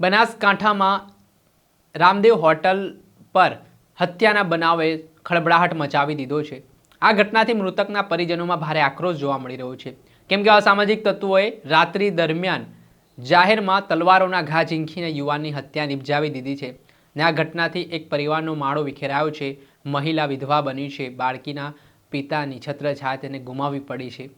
બનાસકાંઠામાં રામદેવ હોટલ પર હત્યાના બનાવે ખળબડાહટ મચાવી દીધો છે. આ ઘટનાથી મૃતકના પરિજનોમાં ભારે આક્રોશ જોવા મળી રહ્યો છે. કેમ કે અસામાજિક તત્વોએ રાત્રિ દરમિયાન જાહેરમાં તલવારોના ઘા ઝીંખીને યુવાનની હત્યા નિપજાવી દીધી છે ને આ ઘટનાથી એક પરિવારનો માળો વિખેરાયો છે. મહિલા વિધવા બની છે. બાળકીના પિતાની છત્રછાયા તેને ગુમાવવી પડી છે.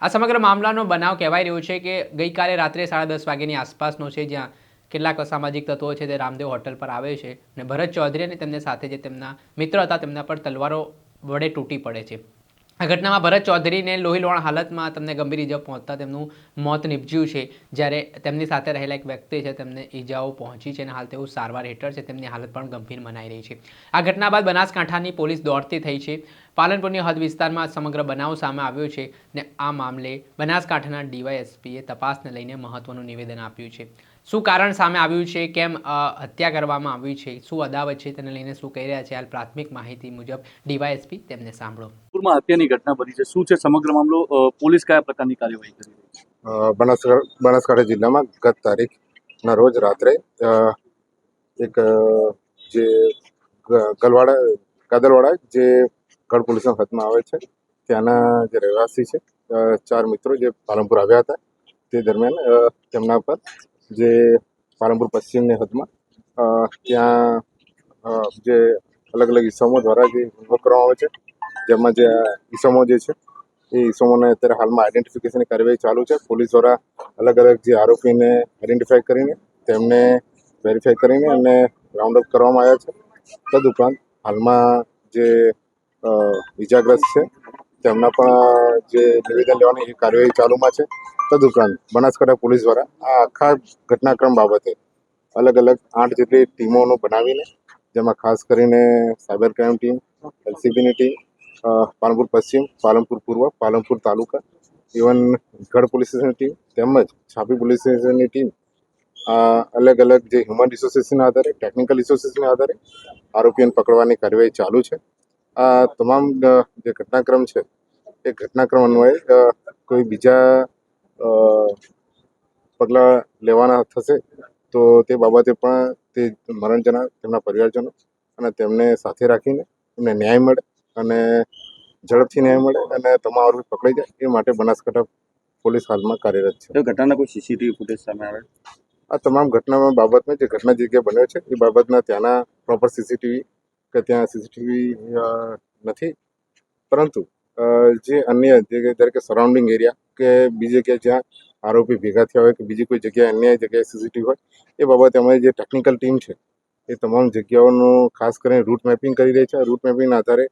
આ સમગ્ર મામલાનો બનાવ કહેવાય રહ્યો છે કે ગઈકાલે રાત્રે સાડા દસ વાગ્યાની આસપાસનો છે જ્યાં કેટલાક અસામાજિક તત્વો છે તે રામદેવ હોટલ પર આવે છે. અને ભરત ચૌધરી અને તેમને સાથે જે તેમના મિત્ર હતા તેમના પર તલવારો વડે તૂટી પડે છે. આ ઘટનામાં ભરત ચૌધરીને લોહીલોણ હાલતમાં તમને ગંભીર ઈજા પહોંચતા તેમનું મોત નીપજ્યું છે. જ્યારે તેમની સાથે રહેલા એક વ્યક્તિ છે, તેમને ઈજાઓ પહોંચી છે અને હાલ તેઓ સારવાર હેઠળ છે. તેમની હાલત પણ ગંભીર મનાઈ રહી છે. આ ઘટના બાદ બનાસકાંઠાની પોલીસ દોડતી થઈ છે. પાલનપુરની હદ વિસ્તારમાં સમગ્ર બનાવ સામે આવ્યો છે ને આ મામલે બનાસકાંઠાના ડીવાયએસપીએ તપાસને લઈને મહત્વનું નિવેદન આપ્યું છે. શું કારણ સામે આવ્યું છે? કેમ હત્યા કરવામાં આવી છે? શું અદાવત છે? તેને લઈને શું કહી રહ્યા છે? હાલ પ્રાથમિક માહિતી મુજબ ડીવાયએસપી તેમને સાંભળો. નાગપુરમાં હત્યાની ઘટના બની છે. શું છે સમગ્ર મામલો? પોલીસ કયા પ્રકારની કાર્યવાહી કરી રહી છે? બનાસકાંઠા જિલ્લામાં ગત તારીખના રોજ રાત્રે એક જે ગલવાડા, કાદલવાડા, જે ગઢ પોલીસના હાથમાં આવે છે, ત્યાંના જે રહેવાસી છે ચાર મિત્રો જે પાલનપુર આવ્યા હતા, તે દરમિયાન તેમના પર જે પાલનપુર પશ્ચિમની હદમાં ત્યાં જે અલગ અલગ ઇસમો દ્વારા જે હુમલો કરવામાં આવે છે જેમાં જે આ ઇસમો જે છે, એ ઈસમોને અત્યારે હાલમાં આઈડેન્ટિફિકેશનની કાર્યવાહી ચાલુ છે. પોલીસ દ્વારા અલગ અલગ જે આરોપીને આઈડેન્ટિફાઈ કરીને તેમને વેરીફાઈ કરીને અને રાઉન્ડ અપ કરવામાં આવ્યા છે. તદુપરાંત હાલમાં જે ઇજાગ્રસ્ત છે, તેમના પણ જે નિવેદન લેવાની એ કાર્યવાહી ચાલુમાં છે. તદુપરાંત બનાસકાંઠા પોલીસ દ્વારા આ આખા ઘટનાક્રમ બાબતે અલગ અલગ આઠ જેટલી ટીમોનું બનાવીને, જેમાં ખાસ કરીને સાયબર ક્રાઇમ ટીમ, એલસીબીની ટીમ પાલનપુર પશ્ચિમ પાલનપુર પૂર્વ પાલનપુર તાલુકા ઇવન ગઢ પોલીસ સ્ટેશનની ટીમ તેમજ છાપી પોલીસ સ્ટેશનની ટીમ અલગ અલગ જે હ્યુમન રિસોર્સિસના આધારે ટેકનિકલ રિસોર્સિસના આધારે આરોપીઓને પકડવાની કાર્યવાહી ચાલુ છે આ તમામ જે ઘટનાક્રમ છે એ ઘટનાક્રમ અન્વયે કોઈ બીજા પગલાં લેવાના થશે તો તે બાબતે પણ તે મરણજના તેમના પરિવારજનો અને તેમને સાથે રાખીને એમને ન્યાય મળે અને ઝડપથી ન્યાય મળે અને તમામ આરોપી પકડાઈ જાય એ માટે બનાસકાંઠા પોલીસ હાલમાં કાર્યરત છે. ઘટનાના કોઈ સીસીટીવી ફૂટેજ સામે આવે? આ તમામ ઘટનામાં બાબતમાં જે ઘટના જગ્યા બન્યો છે એ બાબતના ત્યાંના પ્રોપર સીસીટીવી કે ત્યાં સીસીટીવી નથી. પરંતુ જે અન્ય જગ્યાએ કે કે સરાઉન્ડિંગ એરિયા કે બીજી જગ્યાએ જ્યાં આરોપી ભેગા થયા હોય કે બીજી કોઈ જગ્યાએ અન્ય જગ્યાએ સીસીટીવી હોય એ બાબતે અમારી જે ટેકનિકલ ટીમ છે એ તમામ જગ્યાઓનું ખાસ કરીને રૂટ મેપિંગ કરી રહી છે. રૂટ મેપિંગના આધારે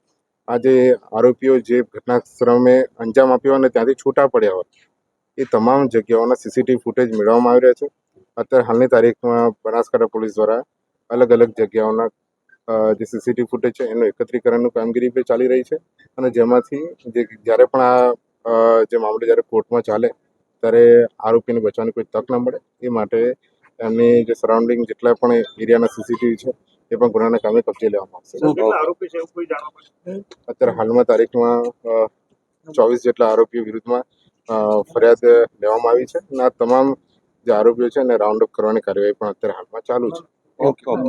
આ જે આરોપીઓ જે ઘટના સ્થળે અંજામ આપ્યો અને ત્યાંથી છૂટા પડ્યા હોય, એ તમામ જગ્યાઓના સીસીટીવી ફૂટેજ મેળવવામાં આવી રહ્યા છે. અત્યારે હાલની તારીખમાં બનાસકાંઠા પોલીસ દ્વારા અલગ અલગ જગ્યાઓના જે સીસીટીવી ફૂટેજ છે, એનું એકત્રીકરણનું કામગીરી પણ ચાલી રહી છે અને જેમાંથી જે જ્યારે પણ આ જે મામલો જ્યારે કોર્ટમાં ચાલે, ત્યારે આરોપીને બચવાની કોઈ તક ન મળે. એ માટે એમની જે સરાઉન્ડિંગ જેટલા પણ એરિયાના સીસીટીવી છે એ પણ ગુનાના કામે કબજે લેવામાં આવશે. આરોપી છે એવું કોઈ જાણવા અત્યારે હાલમાં તારીખમાં ચોવીસ જેટલા આરોપીઓ વિરુદ્ધમાં અ, ફરિયાદ લેવામાં આવી છે. અને આ તમામ જે આરોપીઓ છે એને રાઉન્ડ અપ કરવાની કાર્યવાહી પણ અત્યારે હાલમાં ચાલુ છે. Okay okay.